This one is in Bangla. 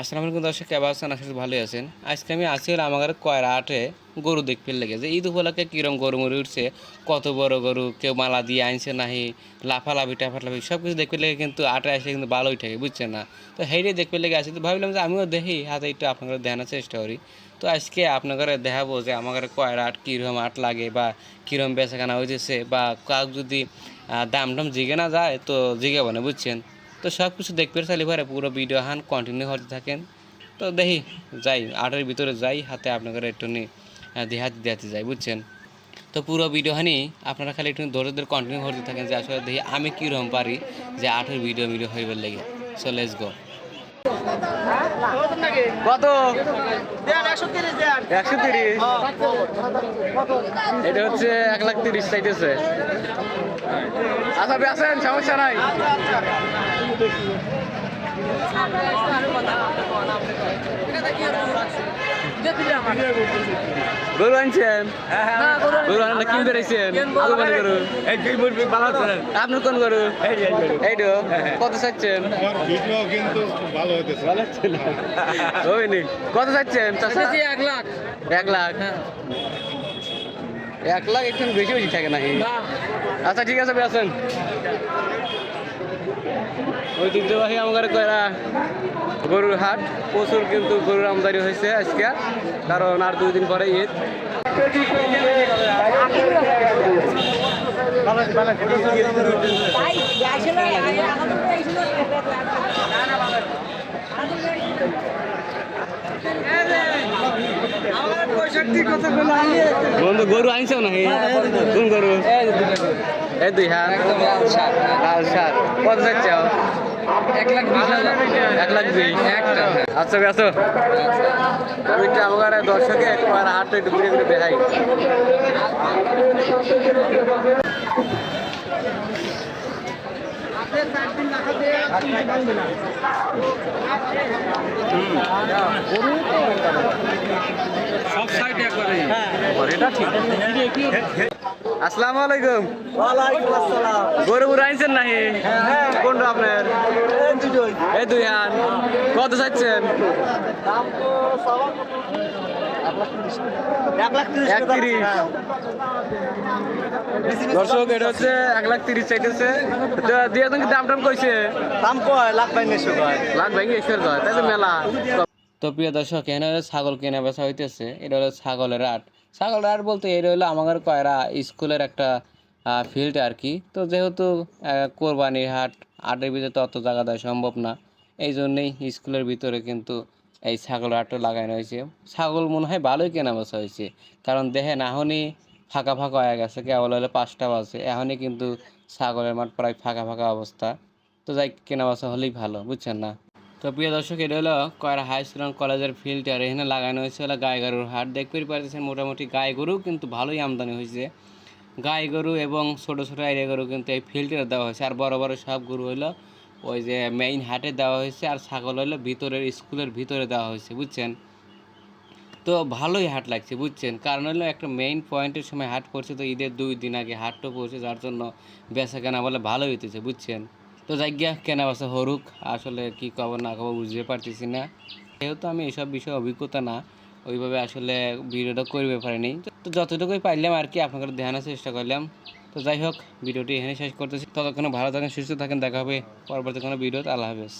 আসসালামু আলাইকুম দর্শক কেবা আছেন? আসলে ভালোই আছেন। আজকে আমি আছি হলো আমার কয়রা আটে গরু দেখতে লেগে। যে ঈদ উপলক্ষে কীরকম গরু মরে উঠছে, কত বড় গরু, কেউ মালা দিয়ে আনছে নাহি, লাফালাফি, টাফালাফি সব কিছু দেখতে লেগে কিন্তু আটে আসলে কিন্তু ভালোই থাকে, বুঝছেন না? তো হেঁটে দেখতে লেগে আসি। তো ভাবলাম যে আমিও দেখি, হাতে একটু আপনাদের দেখানোর চেষ্টা করি। তো আজকে আপনাদের দেখাবো যে আমার কয়রা আট কীরকম আট লাগে বা কীরকম বেচাকেনা হইতেছে বা কাউ যদি দাম টাম জিগে না যায়, তো জিগাবো না, বুঝছেন? তো সব কিছু দেখতে চাইলে পরে পুরো ভিডিও হান কন্টিনিউ হতে থাকেন। তো দেখি যাই আটের ভিতরে যাই হাতে আপনাদের একটু দেহাত দেখাতে যাই বুঝছেন? তো পুরো ভিডিও হানি আপনারা খালি একটু ধরে ধরে কন্টিনিউ করতে থাকেন যে আসলে দেখি আমি কীরকম পারি যে আটের ভিডিও ভিডিও হইবার লেগে। সো লেটস গো কত? একশো তিরিশ এটা হচ্ছে এক লাখ তিরিশ চাইতেছে। আচ্ছা বেসেন সমস্যা নাই। গরু আনছেন? গরু আনলে কিন বেড়েছেন কোরবানি গরু? আপনার কোন গরু? এইটো? কত চাচ্ছেন? কত চাচ্ছেন? এক লাখ। এক লাখ? এক লাখ একটু বেশি বেশি থাকে নাকি আচ্ছা ঠিক আছে বেসেন ঐতিহ্যবাহী আমার কয়রা? গরুর হাট প্রচুর কিন্তু গরুর আমদানি হয়েছে আজকে কারণ আর দুই দিন পরে ঈদ। বন্ধু গরু আনছো নাকি? কোন গরু? এই দুই হাত। লাল সার। কত যাচ্ছে এক লাখ বিশ হাজার। এক লাখ দুই একটা। আচ্ছা আমি আমার দর্শকে একবার একটু ঘুরে ঘুরে দেখাই সব সাইড একবারে। এটা ঠিক। আসসালামু আলাইকুম। গরু গরু আনছেন নাহি কোনটা আপনার? এই দুই হান। কত চাচ্ছেন? এক তিরিশ। দর্শক এটা হচ্ছে এক লাখ তিরিশ চাইতেছে। তো দিয়ে দাম টাম কইছে? দাম কয়? লাখ কয়। লাখ ভেঙে ঈশ্বর কয়। তাই তো মেলা তো প্রিয় দর্শক এখানে হলো ছাগল কেনা বেচা হইতেছে, এটা হলো ছাগলের আট। ছাগলের আট বলতে এটা হলো আমার কয়রা স্কুলের একটা ফিল্ড আর কি তো যেহেতু কোরবানির হাট আটের ভিতরে তো অত জায়গা দেওয়া সম্ভব না, এই জন্যেই স্কুলের ভিতরে কিন্তু এই ছাগল হাটটা লাগানো হয়েছে। ছাগল মনে হয় ভালোই কেনা বেচা হয়েছে, কারণ দেখেন এখনই ফাঁকা ফাঁকা হয়ে গেছে, কেবল হলে পাঁচটা বাজে, এখনই কিন্তু ছাগলের মাঠ প্রায় ফাঁকা ফাঁকা অবস্থা। তো যাই, কেনা বেচা হলেই ভালো, বুঝছেন না? তো প্রিয় দর্শক, এটা হলো কয়রা হাই স্কুল অ্যান্ড কলেজের ফিল্টার এখানে লাগানো হয়েছে হলো গাই গরুর হাট। দেখতেই পারতেছেন মোটামুটি গাই গরু কিন্তু ভালোই আমদানি হয়েছে। গাই গরু এবং ছোটো ছোটো এরিয়া গরু কিন্তু এই ফিল্টারে দেওয়া হয়েছে। আর বড় বড় সব গরু হলো ওই যে মেইন হাটে দেওয়া হয়েছে আর ছাগল হলো ভিতরের স্কুলের ভিতরে দেওয়া হয়েছে, বুঝছেন? তো ভালোই হাট লাগছে, বুঝছেন? কারণ হলো একটা মেইন পয়েন্টের সময় হাট পড়ছে, তো ঈদের দুই দিন আগে হাটটা পড়ছে, যার জন্য বেচা কেনা বলে ভালোই হইতেছে, বুঝছেন? তো গিয়া, কেনা বাসা হরুক? আসলে কি কব না কব বুঝতে পারতেছি না। যেহেতু আমি এসব বিষয়ে অভিজ্ঞতা না, ওইভাবে আসলে ভিডিওটা করবে পারিনি। তো যতটুকুই পারলাম আর কি আপনাদের দেখানোর চেষ্টা করলাম। তো যাই হোক, ভিডিওটি এখানে শেষ করতেছি। ততক্ষণ ভালো থাকেন, সুস্থ থাকেন, দেখা হবে পরবর্তী কোনো ভিডিওতে। আল্লাহ হাফেজ।